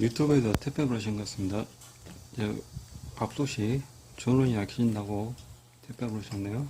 유튜브에도 택배 보내신 것 같습니다. 밥솥이 전원이 약해진다고 택배 보내셨네요.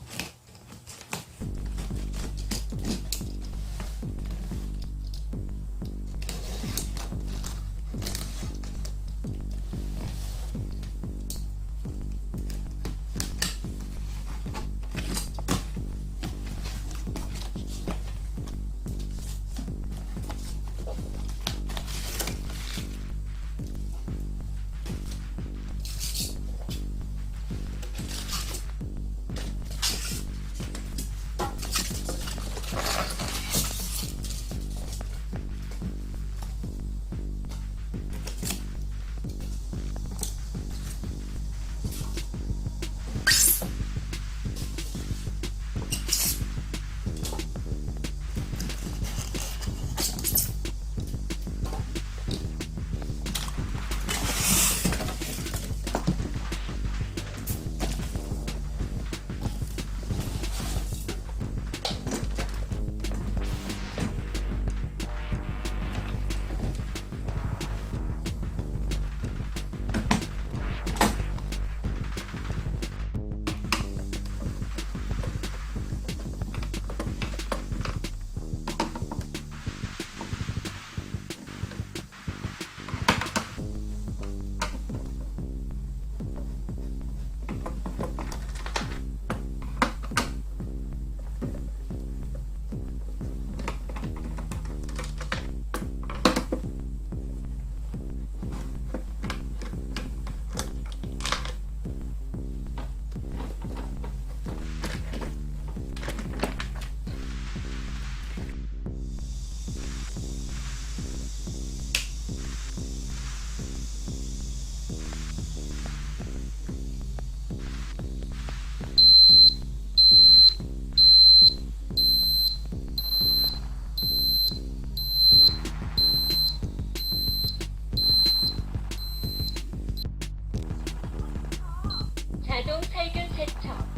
자동 살균 세척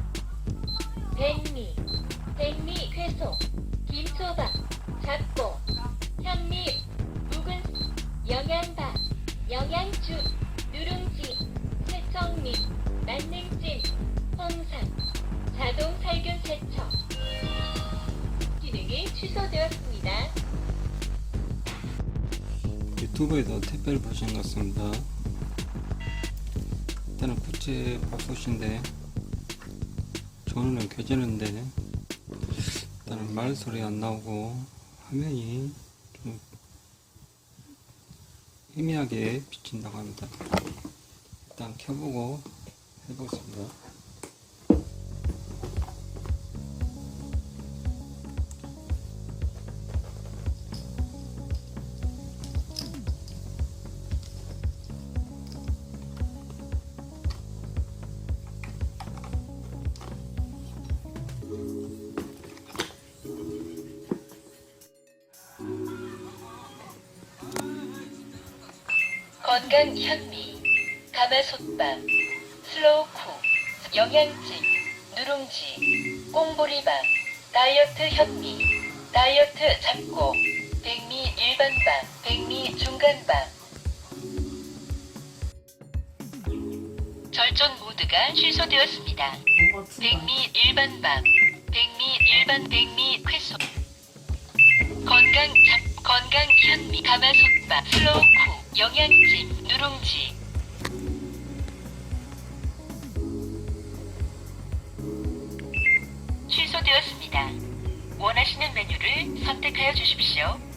백미 백미 괴속 김초밥 잡고 현미 묵은 영양밥 영양죽 누룽지 세척미 만능찜 홍삼 자동 살균 세척 기능이 취소되었습니다. 유튜브에도 택배를 보신 것 같습니다. 부채 밥솥인데 전원은 켜지는데 일단은 말 소리 안 나오고 화면이 좀 희미하게 비친다고 합니다. 일단 켜보고 해보겠습니다. 건강 현미, 가마솥밥, 슬로우쿠, 영양제, 누룽지, 꽁보리밥, 다이어트 현미, 다이어트 잡곡, 백미 일반밥, 백미 중간밥. 절전 모드가 취소되었습니다. 백미 일반밥, 백미 일반 백미 쾌속. 건강 잡 건강 현미 가마솥밥 슬로우쿠 영양찜 누룽지 취소되었습니다. 원하시는 메뉴를 선택하여 주십시오.